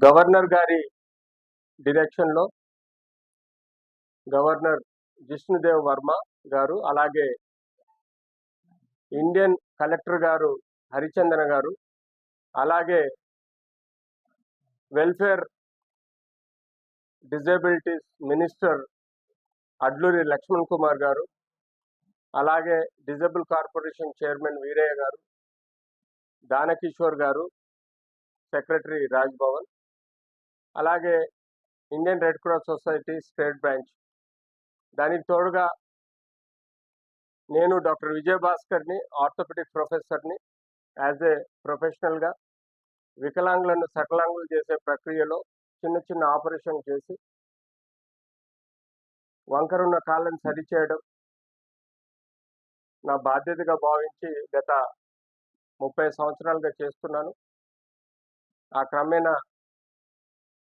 Governor గారి డిరెక్షన్లో governor Jishnu Dev Varma గారు అలాగే ఇండియన్ కలెక్టర్ గారు హరిచందన గారు అలాగే welfare disabilities minister Adluri Laxman Kumar గారు అలాగే డిజేబుల్ కార్పొరేషన్ చైర్మన్ వీరయ్య గారు దానకిషోర్ గారు సెక్రటరీ రాజ్ భవన్ అలాగే Indian Red Cross Society State Branch దానికి తోడుగా నేను డాక్టర్ విజయభాస్కర్ని ఆర్థోపెడిక్ ప్రొఫెసర్ని యాజ్ ఏ ప్రొఫెషనల్గా వికలాంగులను సకలాంగులు చేసే ప్రక్రియలో చిన్న చిన్న ఆపరేషన్ చేసి వంకరున్న కాళ్ళని సరిచేయడం నా బాధ్యతగా భావించి గత ముప్పై సంవత్సరాలుగా చేస్తున్నాను. ఆ క్రమేణా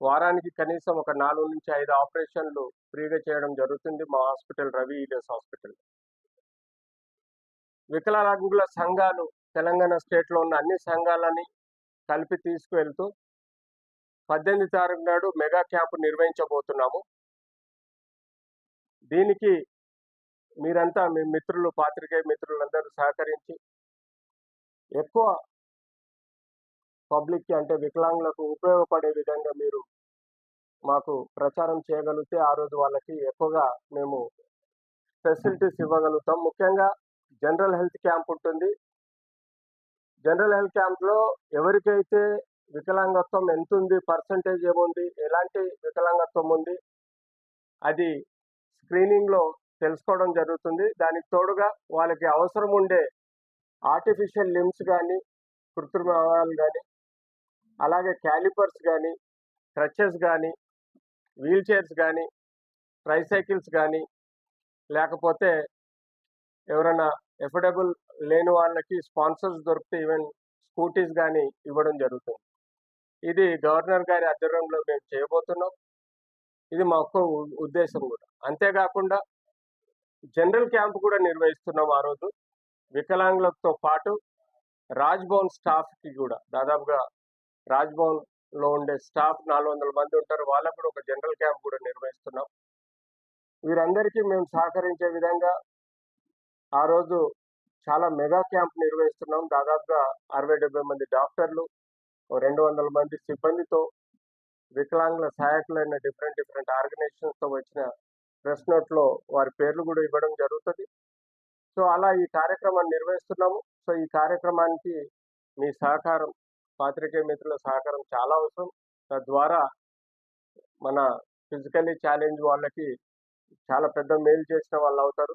వారానికి కనీసం ఒక నాలుగు నుంచి ఐదు ఆపరేషన్లు ఫ్రీగా చేయడం జరుగుతుంది మా హాస్పిటల్ రవి ఈలియస్ హాస్పిటల్. వికలాంగుల సంఘాలు తెలంగాణ స్టేట్లో ఉన్న అన్ని సంఘాలని కలిపి తీసుకువెళ్తూ పద్దెనిమిది తారీఖు నాడు మెగా క్యాంపు నిర్వహించబోతున్నాము. దీనికి మీరంతా మీ మిత్రులు పాత్రికేయ మిత్రులందరూ సహకరించి ఎక్కువ పబ్లిక్కి అంటే వికలాంగులకు ఉపయోగపడే విధంగా మీరు మాకు ప్రచారం చేయగలిగితే ఆ రోజు వాళ్ళకి ఎక్కువగా మేము ఫెసిలిటీస్ ఇవ్వగలుగుతాం. ముఖ్యంగా జనరల్ హెల్త్ క్యాంప్ ఉంటుంది. జనరల్ హెల్త్ క్యాంప్లో ఎవరికైతే వికలాంగత్వం ఎంత ఉంది పర్సంటేజ్ ఏముంది ఎలాంటి వికలాంగత్వం ఉంది అది స్క్రీనింగ్లో తెలుసుకోవడం జరుగుతుంది. దానికి తోడుగా వాళ్ళకి అవసరం ఉండే ఆర్టిఫిషియల్ లిమ్స్ కానీ కృత్రిమ అవయవాలు కానీ అలాగే క్యాలిపర్స్ కానీ క్రచెస్ కానీ వీల్ చైర్స్ కానీ ట్రైసైకిల్స్ కానీ లేకపోతే ఎవరైనా ఎఫోర్డబుల్ లేని వాళ్ళకి స్పాన్సర్స్ దొరికితే ఈవెన్ స్కూటీస్ కానీ ఇవ్వడం జరుగుతుంది. ఇది గవర్నర్ గారి ఆధ్వర్యంలో మేము చేయబోతున్నాం. ఇది మా ఒక్క ఉద్దేశం కూడా. అంతేకాకుండా జనరల్ క్యాంప్ కూడా నిర్వహిస్తున్నాం ఆ రోజు. వికలాంగులతో పాటు రాజ్ భవన్ స్టాఫ్కి కూడా దాదాపుగా రాజ్భవన్లో ఉండే స్టాఫ్ నాలుగు వందల మంది ఉంటారు. వాళ్ళకు కూడా ఒక జనరల్ క్యాంప్ కూడా నిర్వహిస్తున్నాం. వీరందరికీ మేము సహకరించే విధంగా ఆ రోజు చాలా మెగా క్యాంప్ నిర్వహిస్తున్నాం. దాదాపుగా అరవై డెబ్బై మంది డాక్టర్లు రెండు వందల మంది సిబ్బందితో వికలాంగుల సహాయకులైన డిఫరెంట్ డిఫరెంట్ ఆర్గనైజేషన్స్తో వచ్చిన ప్రెస్ నోట్లో వారి పేర్లు కూడా ఇవ్వడం జరుగుతుంది. సో అలా ఈ కార్యక్రమాన్ని నిర్వహిస్తున్నాము. సో ఈ కార్యక్రమానికి మీ సహకారం పాత్రికేయ మిత్రుల సహకారం చాలా అవసరం. తద్వారా మన ఫిజికల్లీ ఛాలెంజ్ వాళ్ళకి చాలా పెద్ద మేలు చేసిన వాళ్ళు అవుతారు